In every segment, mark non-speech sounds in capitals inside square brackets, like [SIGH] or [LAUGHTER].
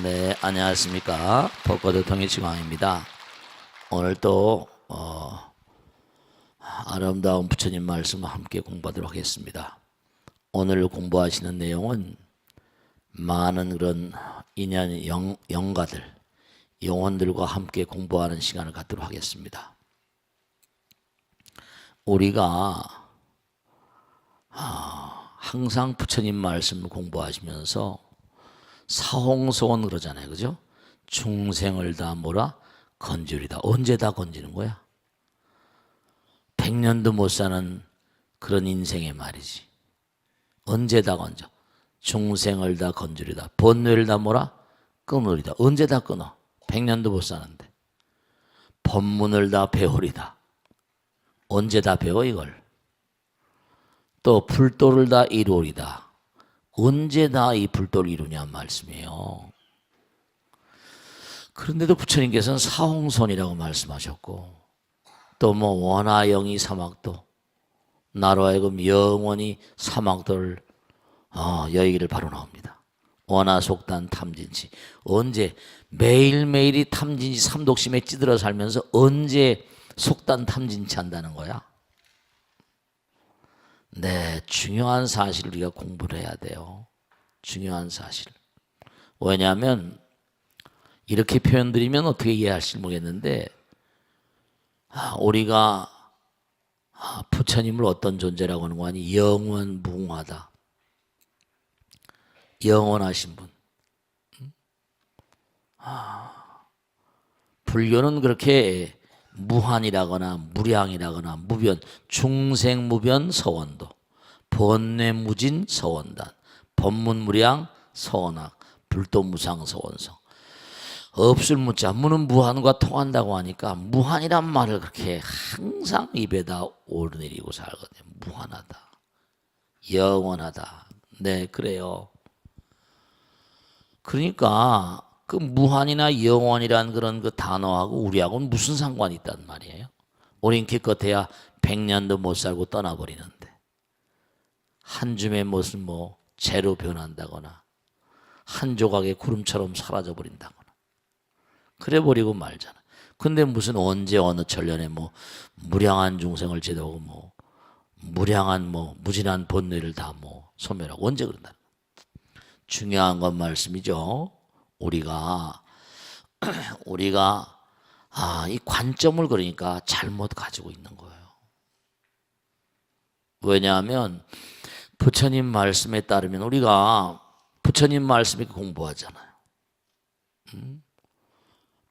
네, 안녕하십니까. 벚꽃의 통일지광입니다. 오늘 또, 어, 아름다운 부처님 말씀을 함께 공부하도록 하겠습니다. 오늘 공부하시는 내용은 많은 그런 인연 영, 영가들, 영혼들과 함께 공부하는 시간을 갖도록 하겠습니다. 우리가 아, 항상 부처님 말씀을 공부하시면서 사홍소원 그러잖아요. 그죠? 중생을 다 뭐라? 건주리다. 언제 다 건지는 거야? 백년도 못 사는 그런 인생의 말이지. 언제 다 건져? 중생을 다 건주리다. 번뇌를 다 뭐라? 끊으리다. 언제 다 끊어? 백년도 못 사는데. 법문을 다 배우리다. 언제 다 배워 이걸? 또 불도를 다 이루리다. 언제 다 이 불도를 이루냐 말씀이에요. 그런데도 부처님께서는 사홍선이라고 말씀하셨고 또 뭐 원하영이 사막도 나로 하여금 영원히 사막도를 어, 여의기를 바로 나옵니다. 원하속단 탐진치 언제 매일매일이 탐진치 삼독심에 찌들어 살면서 언제 속단 탐진치 한다는 거야? 네, 중요한 사실을 우리가 공부를 해야 돼요. 중요한 사실. 왜냐하면 이렇게 표현드리면 어떻게 이해할지 모르겠는데 아, 우리가 아, 부처님을 어떤 존재라고 하는 거 아니 영원 무궁하다. 영원하신 분. 아, 불교는 그렇게 무한이라거나 무량이라거나 무변 중생무변 서원도 번뇌무진 서원단 법문무량 서원학 불도무상 서원성. 없을 무자 무는 무한과 통한다고 하니까 무한이란 말을 그렇게 항상 입에다 오르내리고 살거든요. 무한하다. 영원하다. 네 그래요. 그러니까 그 무한이나 영원이란 그런 그 단어하고 우리하고는 무슨 상관이 있단 말이에요? 우린 기껏해야 백년도 못 살고 떠나버리는데 한 줌의 무슨 뭐 재로 변한다거나 한 조각의 구름처럼 사라져 버린다거나 그래 버리고 말잖아. 근데 무슨 언제 어느 천년에 뭐 무량한 중생을 제도하고 뭐 무량한 뭐 무진한 본뇌를 다 뭐 소멸하고 언제 그런다? 중요한 건 말씀이죠. 우리가 [CLEARS THROAT] 우리가 아, 이 관점을 그러니까 잘못 가지고 있는 거예요. 왜냐하면 부처님 말씀에 따르면 우리가 부처님 말씀에 공부하잖아요. 음?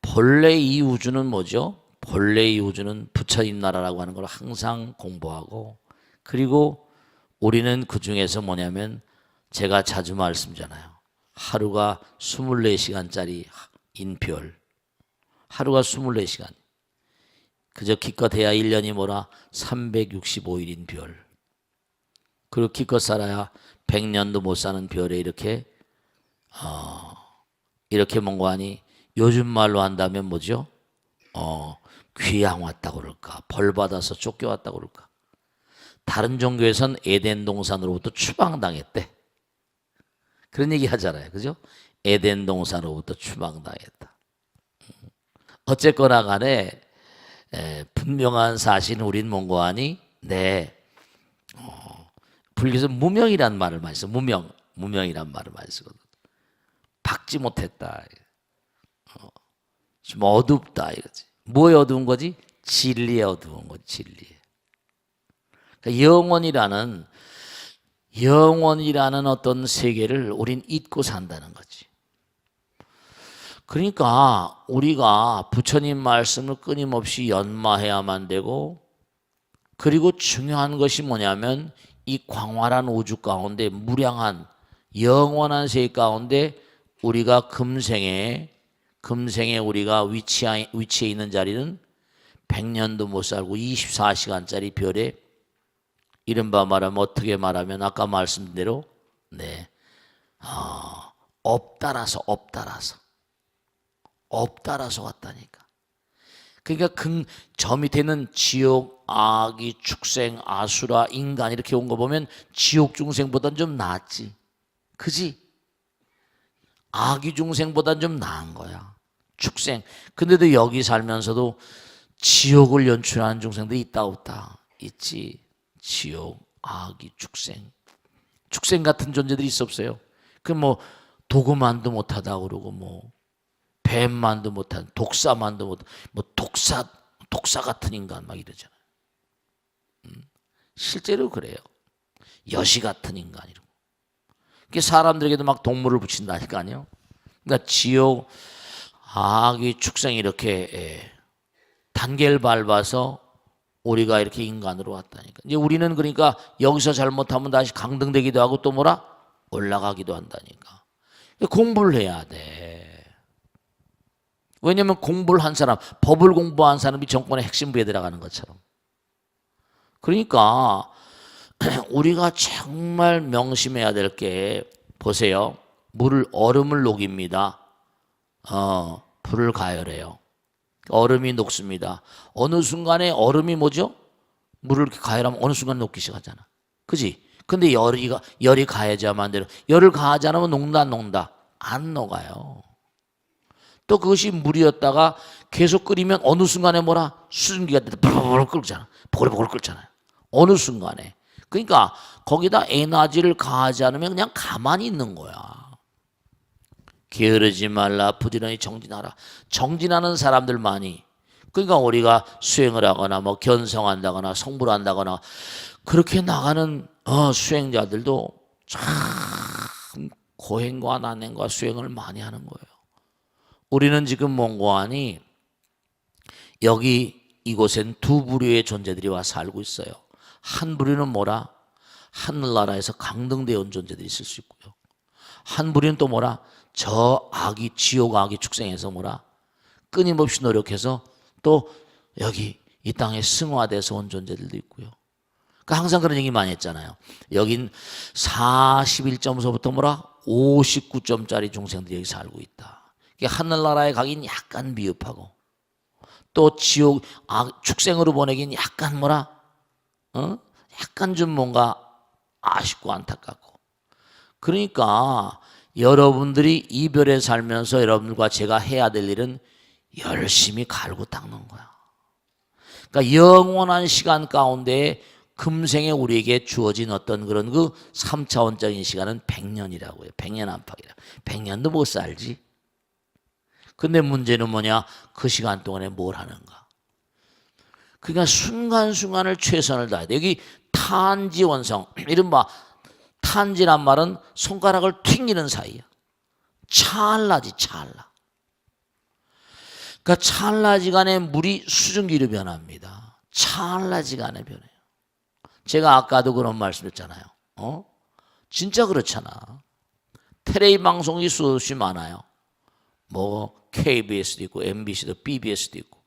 본래 이 우주는 뭐죠? 본래 이 우주는 부처님 나라라고 하는 걸 항상 공부하고 그리고 우리는 그 중에서 뭐냐면 제가 자주 말씀잖아요. 하루가 24시간짜리 인별. 하루가 24시간. 그저 기껏해야 1년이 뭐라 365일인 별. 그리고 기껏 살아야 100년도 못 사는 별에 이렇게 어, 이렇게 뭔가 하니 요즘 말로 한다면 뭐죠? 어, 귀양 왔다고 그럴까? 벌 받아서 쫓겨왔다고 그럴까? 다른 종교에선 에덴 동산으로부터 추방당했대. 그런 얘기 하잖아요. 그죠? 에덴 동산으로부터 추방당했다. 어쨌거나 간에 에, 분명한 사실은 우린 뭔고 하니? 네. 어, 불교에서 무명이란 말을 많이 써. 무명. 무명이란 말을 많이 쓰거든. 박지 못했다. 어, 좀 어둡다 이거지. 뭐에 어두운 거지? 진리에 어두운 거지. 진리에. 그러니까 영원이라는 영원이라는 어떤 세계를 우린 잊고 산다는 거지. 그러니까 우리가 부처님 말씀을 끊임없이 연마해야만 되고 그리고 중요한 것이 뭐냐면 이 광활한 우주 가운데 무량한 영원한 세계 가운데 우리가 금생에 금생에 우리가 위치해, 위치해 있는 자리는 100년도 못 살고 24시간짜리 별에 이른바 말하면 어떻게 말하면 아까 말씀드린 대로 네 어, 업따라서 업따라서 업따라서 왔다니까. 그러니까 그 저 밑에는 지옥, 악이, 축생, 아수라, 인간 이렇게 온 거 보면 지옥 중생보다는 좀 낫지. 그지? 아기 중생보단 좀 나은 거야. 축생. 근데도 여기 살면서도 지옥을 연출하는 중생도 있다 없다. 있지. 지옥, 아기, 축생. 축생 같은 존재들이 있어 없어요. 그 뭐 도구만도 못하다 그러고 뭐 뱀만도 못한 독사만도 못뭐 독사 독사 같은 인간 막 이러잖아요. 음, 실제로 그래요. 여시 같은 인간 이러고. 그 사람들에게도 막 동물을 붙인다니까요. 그러니까 지옥 아기 축생 이렇게 예, 단계를 밟아서 우리가 이렇게 인간으로 왔다니까. 이제 우리는 그러니까 여기서 잘못하면 다시 강등되기도 하고 또 뭐라 올라가기도 한다니까. 공부를 해야 돼. 왜냐하면 공부를 한 사람, 법을 공부한 사람이 정권의 핵심부에 들어가는 것처럼. 그러니까 [CLEARS THROAT] 우리가 정말 명심해야 될 게 보세요. 물을 얼음을 녹입니다. 어, 불을 가열해요. 얼음이 녹습니다. 어느 순간에 얼음이 뭐죠? 물을 이렇게 가열하면 어느 순간 녹기 시작하잖아. 그지? 근데 열이, 가- 열이 가해져야만 안 되는. 열을 가하지 않으면 안 녹는다. 안 녹아요. 또 그것이 물이었다가 계속 끓이면 어느 순간에 뭐라? 수증기가 보글보글 끓잖아. 보글보글 끓잖아요. 어느 순간에. 그러니까 거기다 에너지를 가하지 않으면 그냥 가만히 있는 거야. 게으르지 말라 부지런히 정진하라. 정진하는 사람들만이 그러니까 우리가 수행을 하거나 뭐 견성한다거나 성불 한다거나 그렇게 나가는 어, 수행자들도 참 고행과 난행과 수행을 많이 하는 거예요. 우리는 지금 몽고하니 여기 이곳엔 두 부류의 존재들이 와 살고 있어요. 한 부류는 뭐라? 하늘나라에서 강등되어 온 존재들이 있을 수 있고요. 한 부류는 또 뭐라? 저 악이 지옥 악이 축생해서 뭐라? 끊임없이 노력해서 또 여기 이 땅에 승화돼서 온 존재들도 있고요. 그러니까 항상 그런 얘기 많이 했잖아요. 여긴 41점서부터 뭐라? 59점짜리 중생들이 여기 살고 있다. 이게 하늘나라에 가긴 약간 미흡하고 또 지옥 아, 축생으로 보내긴 약간 뭐라? 어? 약간 좀 뭔가 아쉽고 안타깝고. 그러니까 여러분들이 이별에 살면서 여러분들과 제가 해야 될 일은 열심히 갈고 닦는 거야. 그러니까 영원한 시간 가운데 금생에 우리에게 주어진 어떤 그런 그 3차원적인 시간은 100년이라고요. 100년 안팎이라. 100년도 못 살지. 근데 문제는 뭐냐? 그 시간 동안에 뭘 하는가? 그러니까 순간순간을 최선을 다해야 돼. 여기 탄지원성, [CLEARS THROAT] 이른바 탄지란 말은 손가락을 튕기는 사이야. 찰나지, 찰나. 그러니까 찰나지간에 물이 수증기로 변합니다. 찰나지간에 변해요. 제가 아까도 그런 말씀했잖아요. 어? 진짜 그렇잖아. 텔레비 방송이 수없이 많아요. 뭐 KBS도 있고 MBC도 BBS도 있고.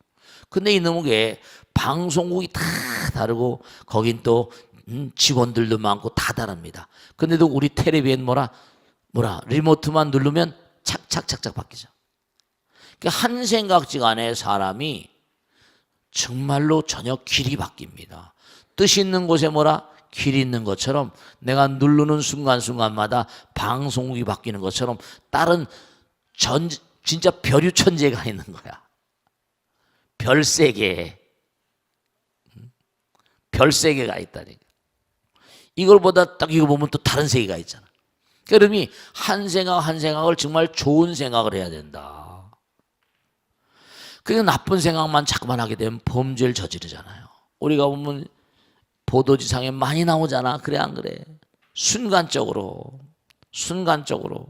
근데 이놈의 게 방송국이 다 다르고 거긴 또 음, 직원들도 많고 다 다릅니다. 근데도 우리 텔레비엔 뭐라 뭐라 리모트만 누르면 착착착착 바뀌죠. 그러니까 한 생각지 간에 사람이 정말로 전혀 길이 바뀝니다. 뜻 있는 곳에 뭐라 길 있는 것처럼 내가 누르는 순간순간마다 방송국이 바뀌는 것처럼 다른 전 진짜 별유 천재가 있는 거야. 별 세계. 별세계가 있다니까. 이걸 보다 딱 이거 보면 또 다른 세계가 있잖아. 그러니 한 생각 한 생각을 정말 좋은 생각을 해야 된다. 그게 나쁜 생각만 자꾸만 하게 되면 범죄를 저지르잖아요. 우리가 보면 보도지상에 많이 나오잖아. 그래 안 그래? 순간적으로 순간적으로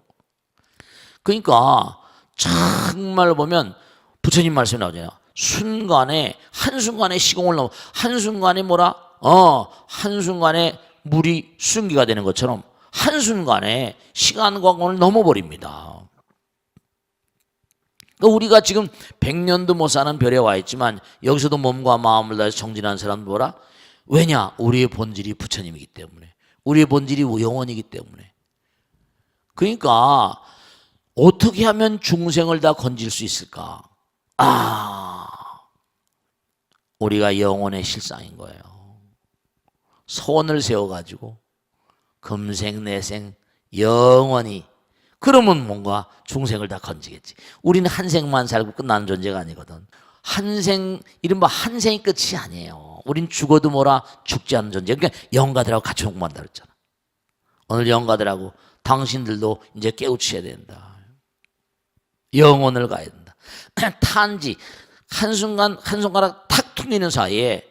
그러니까 정말 보면 부처님 말씀이 나오잖아요. 순간에 한순간에 시공을 넘어 한순간에 뭐라? 어, 한순간에 물이 순기가 되는 것처럼 한순간에 시간과 공을 넘어버립니다. 그러니까 우리가 지금 100년도 못 사는 별에 와 있지만 여기서도 몸과 마음을 다해서 정진한 사람 뭐라? 왜냐? 우리의 본질이 부처님이기 때문에. 우리의 본질이 영원이기 때문에. 그러니까 어떻게 하면 중생을 다 건질 수 있을까? 아, 우리가 영혼의 실상인 거예요. 소원을 세워가지고 금생 내생 영원히 그러면 뭔가 중생을 다 건지겠지. 우리는 한 생만 살고 끝나는 존재가 아니거든. 한 생, 이른바 한 생이 끝이 아니에요. 우린 죽어도 뭐라 죽지 않는 존재. 그러니까 영가들하고 같이 공부한다 그랬잖아. 오늘 영가들하고 당신들도 이제 깨우쳐야 된다. 영혼을 가야 된다. [CLEARS THROAT] 탄지 한순간 한 손가락 탁 튕기는 사이에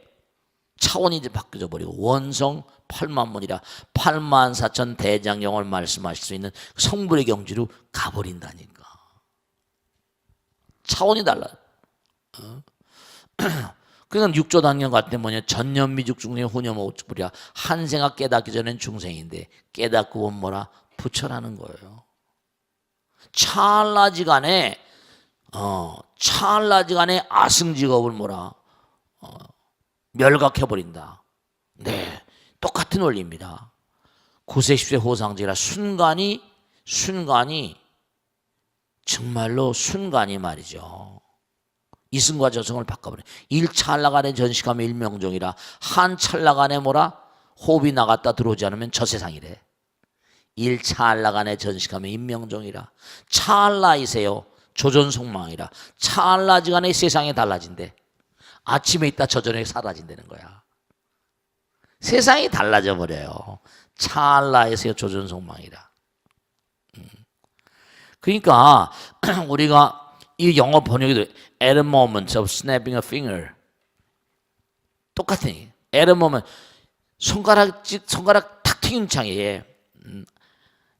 차원이 이제 바뀌어 버리고 원성 8만 문이라 8만 4천 대장경을 말씀하실 수 있는 성불의 경지로 가버린다니까. 차원이 달라요. 어? [CLEARS THROAT] 그러니까 육조 단경 같은 뭐냐 전년미죽 중생 후념오죽불이야 한생아 깨닫기 전엔 중생인데 깨닫고 보면 뭐라 부처라는 거예요. 찰나지간에 어 찰나지간에 아승직업을 뭐라 어, 멸각해 버린다. 네, 똑같은 원리입니다. 9세 10세 호상제라 순간이 순간이 정말로 순간이 말이죠. 이승과 저승을 바꿔버려. 일찰나간의 전식하면 일명종이라 한 찰나간에 뭐라 호흡이 나갔다 들어오지 않으면 저 세상이래. 일찰나간의 전식하면 인명종이라 찰나이세요. 조전속망이라 찰나지간에 세상이 달라진대. 아침에 있다 저녁에 사라진다는 거야. 세상이 달라져 버려요. 찰나에서요 조전 속망이라. 음. 그러니까 [CLEARS THROAT] 우리가 이 영어 번역에도 at a moment of snapping a finger 얘기. at a moment 손가락 찍 손가락 탁 튀긴 창에 음,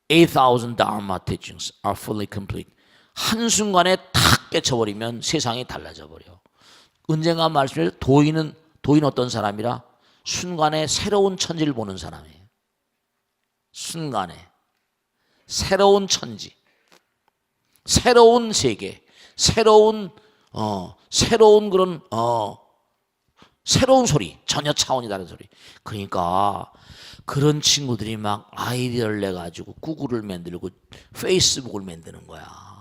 8,000 dharma teachings are fully complete. 한 순간에 탁 깨쳐버리면 세상이 달라져 버려. 언젠가 말씀드린 도인은 도인 어떤 사람이라 순간에 새로운 천지를 보는 사람이에요. 순간에 새로운 천지, 새로운 세계, 새로운 어 새로운 그런 어 새로운 소리, 전혀 차원이 다른 소리. 그러니까 그런 친구들이 막 아이디어를 내 가지고 구글을 만들고 페이스북을 만드는 거야.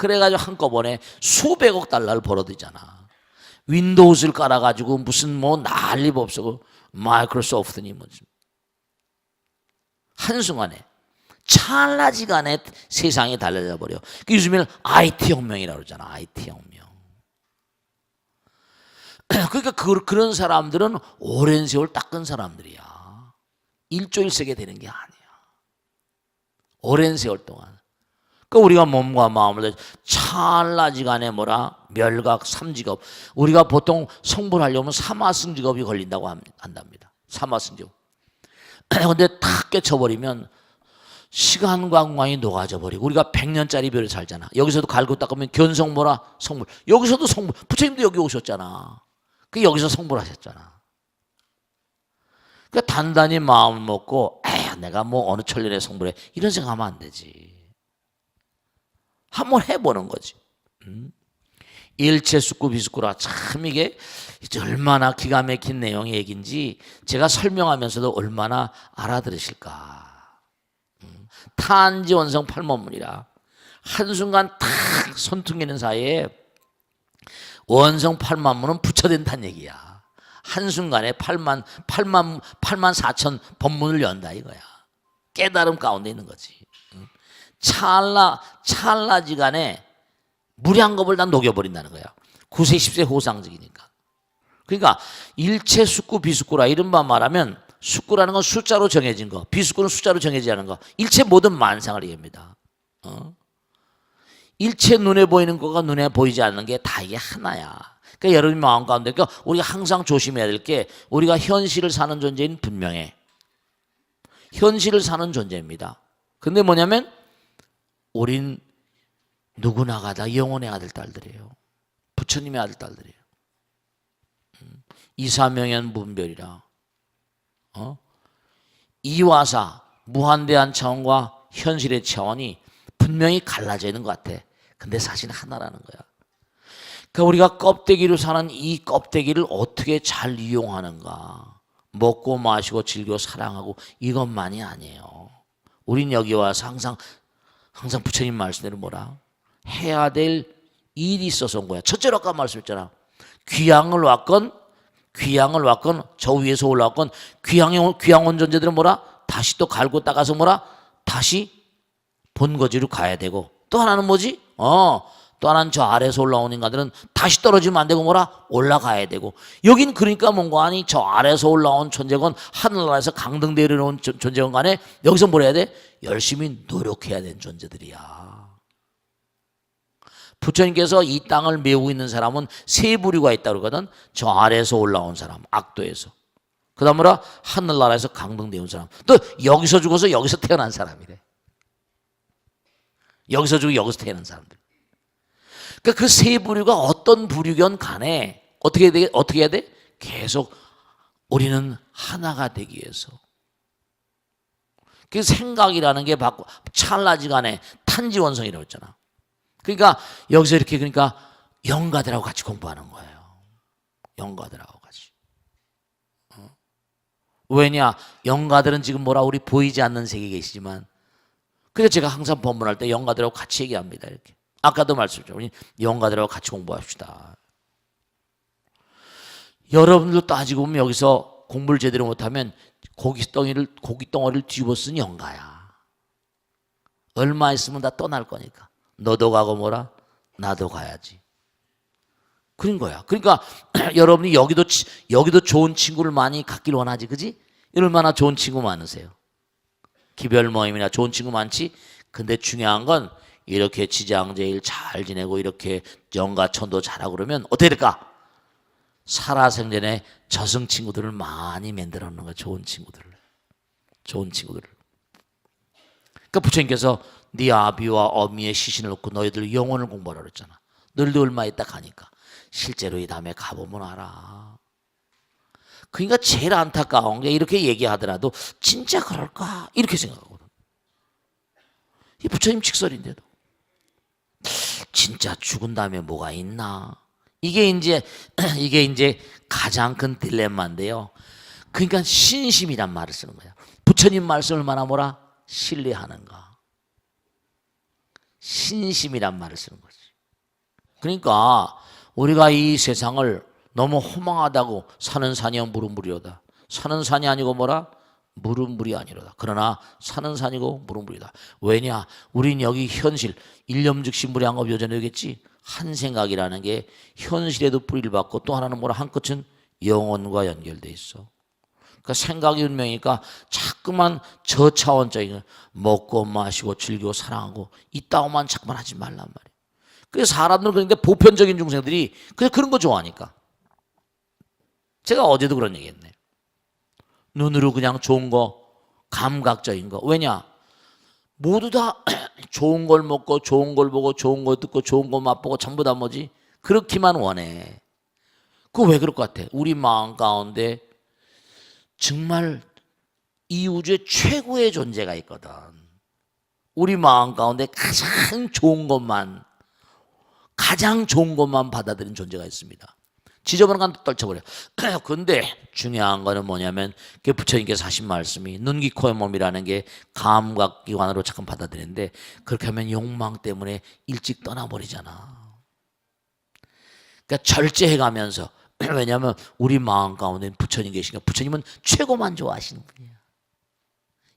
그래가지고 한꺼번에 수백억 달러를 벌어들잖아. 윈도우즈를 깔아가지고 무슨 뭐 난리 법석고 마이크로소프트니 뭐지. 한순간에 찰나지간에 세상이 달라져 버려. 그 요즘에는 IT 혁명이라고 그러잖아. IT 혁명. [CLEARS THROAT] 그러니까 그, 그런 사람들은 오랜 세월 닦은 사람들이야. 일조일세계 되는 게 아니야. 오랜 세월 동안. 그러니까 우리가 몸과 마음을 찰나지간에 뭐라 멸각 삼직업 우리가 보통 성불하려면 사마승 직업이 걸린다고 한답니다. 사마승 직업. [CLEARS THROAT] 근데 탁 깨쳐버리면 시간과 공간이 녹아져 버리고 우리가 100년짜리 별을 살잖아. 여기서도 갈고 닦으면 견성 뭐라 성불. 여기서도 성불. 부처님도 여기 오셨잖아. 그 여기서 성불하셨잖아. 그 단단히 마음을 먹고 에 내가 뭐 어느 천년에 성불해 이런 생각하면 안 되지. 한번 해보는 거지. 음? 일체 숙구 비숙구라 참 이게 얼마나 기가 막힌 내용의 얘기인지 제가 설명하면서도 얼마나 알아들으실까. 음. 탄지 원성 팔문문이라 한순간 탁 손퉁이는 사이에 원성 팔만문은 부처된다는 얘기야. 한순간에 8만 8만 8만 4천 법문을 연다 이거야. 깨달음 가운데 있는 거지. 찰나 찰나지간에 무량겁을 다 녹여버린다는 거야. 9세 10세 호상적이니까. 그러니까 일체 숙구 비숙구라 이른바 말하면 숙구라는 건 숫자로 정해진 거, 비숙구는 숫자로 정해지지 않은 거. 일체 모든 만상을 얘기합니다. 어? 일체 눈에 보이는 거가 눈에 보이지 않는 게 다 이게 하나야. 그러니까 여러분 마음 가운데 그러니까 우리가 항상 조심해야 될 게 우리가 현실을 사는 존재인 분명해. 현실을 사는 존재입니다. 근데 뭐냐면 우린 누구나가 다 영혼의 아들 딸들이에요. 부처님의 아들 딸들이에요. 음, 이사명연 분별이라. 어? 이와사 무한대한 차원과 현실의 차원이 분명히 갈라져 있는 것 같아. 근데 사실 하나라는 거야. 그러니까 우리가 껍데기로 사는 이 껍데기를 어떻게 잘 이용하는가. 먹고 마시고 즐겨 사랑하고 이것만이 아니에요. 우린 여기 와서 항상 항상 부처님 말씀대로 뭐라 해야 될 일이 있어서 온 거야. 첫째로 아까 말씀했잖아. 귀향을 왔건 귀향을 왔건 저 위에서 올라왔건 귀향 귀향 온 존재들은 뭐라 다시 또 갈고 닦아서 뭐라 다시 본거지로 가야 되고 또 하나는 뭐지? 어, 또 하나는 저 아래에서 올라오는 인간들은 다시 떨어지면 안 되고 뭐라? 올라가야 되고 여긴 그러니까 뭔가 아니 저 아래에서 올라온 존재건 하늘나라에서 강등 내려온 존재건 간에 여기서 뭘 해야 돼? 열심히 노력해야 되는 존재들이야. 부처님께서 이 땅을 메우고 있는 사람은 세 부류가 있다 그러거든. 저 아래에서 올라온 사람, 악도에서. 그 다음 뭐라? 하늘나라에서 강등되온 사람. 또 여기서 죽어서 여기서 태어난 사람이래. 여기서 죽고 여기서 태어난 사람들. 그러니까 그 세 부류가 어떤 부류건 간에 어떻게 해야 돼? 어떻게 해야 돼? 계속 우리는 하나가 되기 위해서. 그 생각이라는 게 바꾸 찰나지간에 탄지원성이라고 했잖아. 그러니까 여기서 이렇게 그러니까 영가들하고 같이 공부하는 거예요. 영가들하고 같이. 어? 왜냐? 영가들은 지금 뭐라 우리 보이지 않는 세계에 계시지만 그래서 제가 항상 법문할 때 영가들하고 같이 얘기합니다. 이렇게. 아까도 말씀드렸죠. 우리 영가들하고 같이 공부합시다. 여러분들 따지고 보면 여기서 공부를 제대로 못하면 고기 덩이를 고기 덩어리를 뒤집어 쓴 영가야. 얼마 있으면 다 떠날 거니까. 너도 가고 뭐라? 나도 가야지. 그런 거야. 그러니까 [CLEARS THROAT] 여러분이 여기도 치- 여기도 좋은 친구를 많이 갖길 원하지, 그지? 얼마나 좋은 친구 많으세요? 기별 모임이나 좋은 친구 많지? 근데 중요한 건 이렇게 지장제일 잘 지내고 이렇게 영가천도 잘하고 그러면 어떻게 될까? 살아생전에 저승 친구들을 많이 만들어 놓는 거야. 좋은 친구들을. 좋은 친구들을. 그러니까 부처님께서 네 아비와 어미의 시신을 놓고 너희들 영혼을 공부하라 그랬잖아. 너희도 얼마 있다 가니까. 실제로 이 다음에 가보면 알아. 그러니까 제일 안타까운 게 이렇게 얘기하더라도 진짜 그럴까? 이렇게 생각하거든. 이 부처님 직설인데도. 진짜 죽은 다음에 뭐가 있나? 이게 이제 [CLEARS THROAT] 이게 이제 가장 큰 딜레마인데요. 그러니까 신심이란 말을 쓰는 거야. 부처님 말씀을 얼마나 뭐라 신뢰하는가. 신심이란 말을 쓰는 거지. 그러니까 우리가 이 세상을 너무 허망하다고 사는 산이 물은 물이로다. 사는 산이 아니고 뭐라? 물은 물이 아니로다. 그러나 사는 산이고 물은 물이다. 왜냐? 우린 여기 현실 일념 즉시 무량업 요전에 여겠지. 한 생각이라는 게 현실에도 뿌리를 받고 또 하나는 뭐라 한 끝은 영혼과 연결돼 있어. 그러니까 생각이 운명이니까 자꾸만 저차원적인 거, 먹고 마시고 즐기고 사랑하고 이따오만 자꾸만 하지 말란 말이야. 그래서 사람들은 그런데 보편적인 중생들이 그냥 그런 거 좋아하니까. 제가 어제도 그런 얘기 했네. 눈으로 그냥 좋은 거, 감각적인 거. 왜냐? 모두 다 [CLEARS THROAT] 좋은 걸 먹고, 좋은 걸 보고, 좋은 걸 듣고, 좋은 거 맛보고, 전부 다 뭐지? 그렇기만 원해. 그왜 그럴 것 같아? 우리 마음 가운데 정말 이 우주에 최고의 존재가 있거든. 우리 마음 가운데 가장 좋은 것만, 가장 좋은 것만 받아들인 존재가 있습니다. 지저분한 건 떨쳐버려. [CLEARS THROAT] 근데 중요한 거는 뭐냐면 그 부처님께서 하신 말씀이 눈, 귀, 코의 몸이라는 게 감각기관으로 잠깐 받아들이는데 그렇게 하면 욕망 때문에 일찍 떠나버리잖아. 그러니까 절제해가면서 [CLEARS THROAT] 왜냐하면 우리 마음 가운데 부처님 계시니까 부처님은 최고만 좋아하시는 분이야.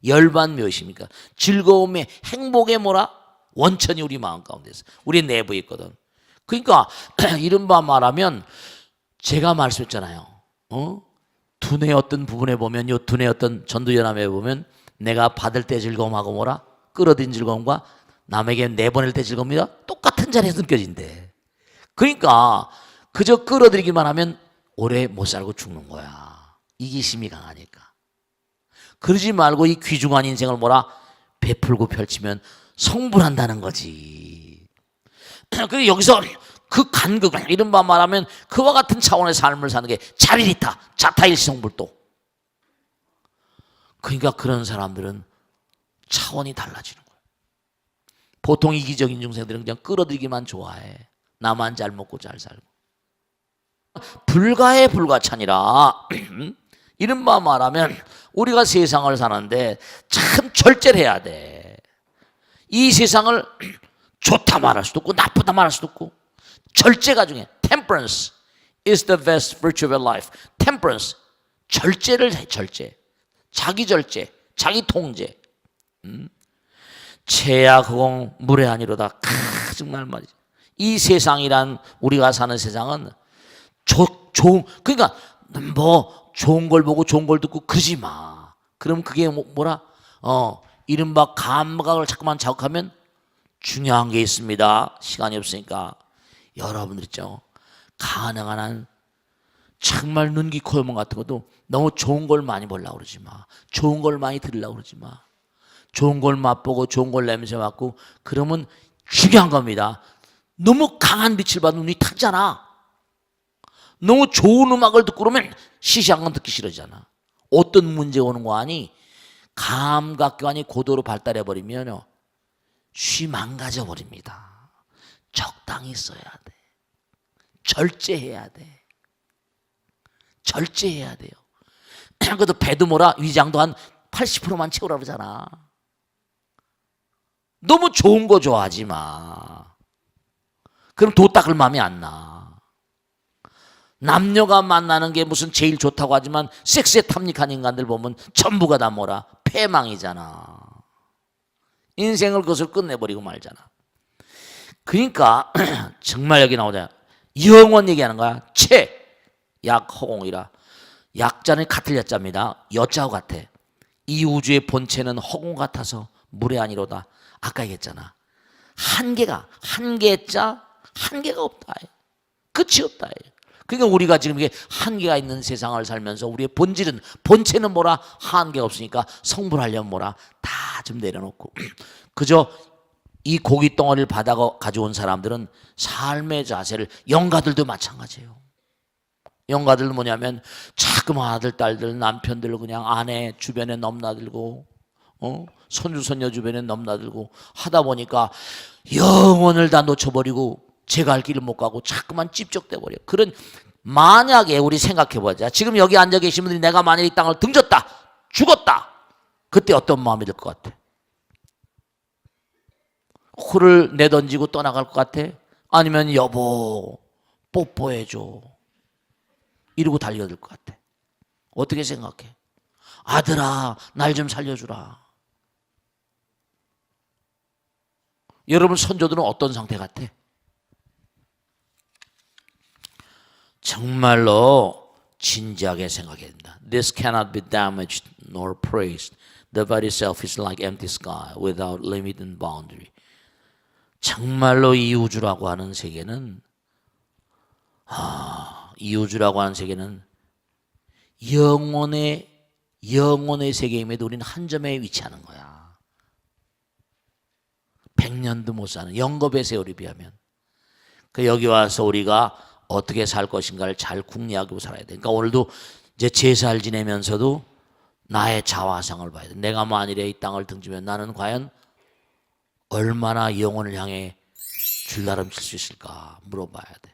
열반 몇입니까? 즐거움의 행복의 뭐라 원천이 우리 마음 가운데서 우리 내부에 있거든. 그러니까 [CLEARS THROAT] 이른바 말하면 제가 말씀했잖아요. 어? 두뇌 어떤 부분에 보면 요 두뇌 어떤 전두연암에 보면 내가 받을 때 즐거움하고 뭐라 끌어들인 즐거움과 남에게 내보낼 때 즐거움이다 똑같은 자리에서 느껴진대. 그러니까 그저 끌어들이기만 하면 오래 못 살고 죽는 거야. 이기심이 강하니까. 그러지 말고 이 귀중한 인생을 뭐라 베풀고 펼치면 성불한다는 거지. [CLEARS THROAT] 그래서 여기서 그 간극, 이른바 말하면 그와 같은 차원의 삶을 사는 게 자리리타, 자타일성불도. 그러니까 그런 사람들은 차원이 달라지는 거예요. 보통 이기적인 중생들은 그냥 끌어들이기만 좋아해. 나만 잘 먹고 잘 살고. 불가의 불가찬이라 [CLEARS THROAT] 이른바 말하면 우리가 세상을 사는데 참 절제를 해야 돼. 이 세상을 [CLEARS THROAT] 좋다 말할 수도 없고 나쁘다 말할 수도 없고 절제가 중요해. Temperance is the best virtue of life. Temperance 절제를 해 절제. 자기 절제, 자기 통제. 음? 그공 물에 아니로다. 크, 정말 말이지. 이 세상이란 우리가 사는 세상은 조, 좋은 그러니까 뭐 좋은 걸 보고 좋은 걸 듣고 그러지 마. 그럼 그게 뭐, 뭐라? 어 이른바 감각을 자꾸만 자극하면 중요한 게 있습니다. 시간이 없으니까 여러분들 있죠. 가능한 한 정말 눈기 코요몽 같은 것도 너무 좋은 걸 많이 보려고 그러지 마. 좋은 걸 많이 들으려고 그러지 마. 좋은 걸 맛보고 좋은 걸 냄새 맡고 그러면 중요한 겁니다. 너무 강한 빛을 받는 눈이 탔잖아. 너무 좋은 음악을 듣고 그러면 시시한 건 듣기 싫어지잖아. 어떤 문제 오는 거 아니? 감각기관이 고도로 발달해 버리면요. 쉬 망가져 버립니다. 적당히 써야 돼. 절제해야 돼. 절제해야 돼요. [CLEARS THROAT] 그래도 배도 뭐라 위장도 한 80%만 채우라 그러잖아. 너무 좋은 거 좋아하지 마. 그럼 도 닦을 마음이 안 나. 남녀가 만나는 게 무슨 제일 좋다고 하지만 섹스에 탐닉한 인간들 보면 전부가 다 뭐라 패망이잖아. 인생을 그것을 끝내버리고 말잖아. 그러니까 [CLEARS THROAT] 정말 여기 나오자 영원 얘기하는 거야. 채, 약, 허공이라. 약자는 같을 여자입니다. 여자와 같아. 이 우주의 본체는 허공 같아서 물이 아니로다. 아까 얘기했잖아. 한계가 한계자 한계가 없다. 끝이 없다. 그러니까 우리가 지금 이게 한계가 있는 세상을 살면서 우리의 본질은 본체는 뭐라 한계가 없으니까 성불하려면 뭐라 다 좀 내려놓고 [CLEARS THROAT] 그저 이 고기 덩어리를 받아 가져온 사람들은 삶의 자세를 영가들도 마찬가지예요. 영가들 뭐냐면 자꾸만 아들 딸들 남편들 그냥 아내 주변에 넘나들고 어? 손주 손녀 주변에 넘나들고 하다 보니까 영혼을 다 놓쳐버리고 제가 할 길을 못 가고 자꾸만 찝적대 버려. 그런 만약에 우리 생각해 보자. 지금 여기 앉아 계신 분들이 내가 만약 이 땅을 등졌다, 죽었다. 그때 어떤 마음이 들 것 같아? 코를 내던지고 떠나갈 것 같아? 아니면 여보 뽀뽀해줘 이러고 달려들 것 같아. 어떻게 생각해? 아들아 날 좀 살려주라. 여러분 선조들은 어떤 상태 같아? 정말로 진지하게 생각해야 된다. This cannot be damaged nor praised. The body self is like empty sky without limit and boundary. 정말로 이 우주라고 하는 세계는 아, 이 우주라고 하는 세계는 영혼의 영혼의 세계임에도 우리는 한 점에 위치하는 거야. 백년도 못 사는 영겁의 세월에 비하면 그 여기 와서 우리가 어떻게 살 것인가를 잘 궁리하고 살아야 돼. 그러니까 오늘도 이제 제사를 지내면서도 나의 자화상을 봐야 돼. 내가 만일에 이 땅을 등지면 나는 과연 얼마나 영혼을 향해 줄다름 칠 수 있을까 물어봐야 돼.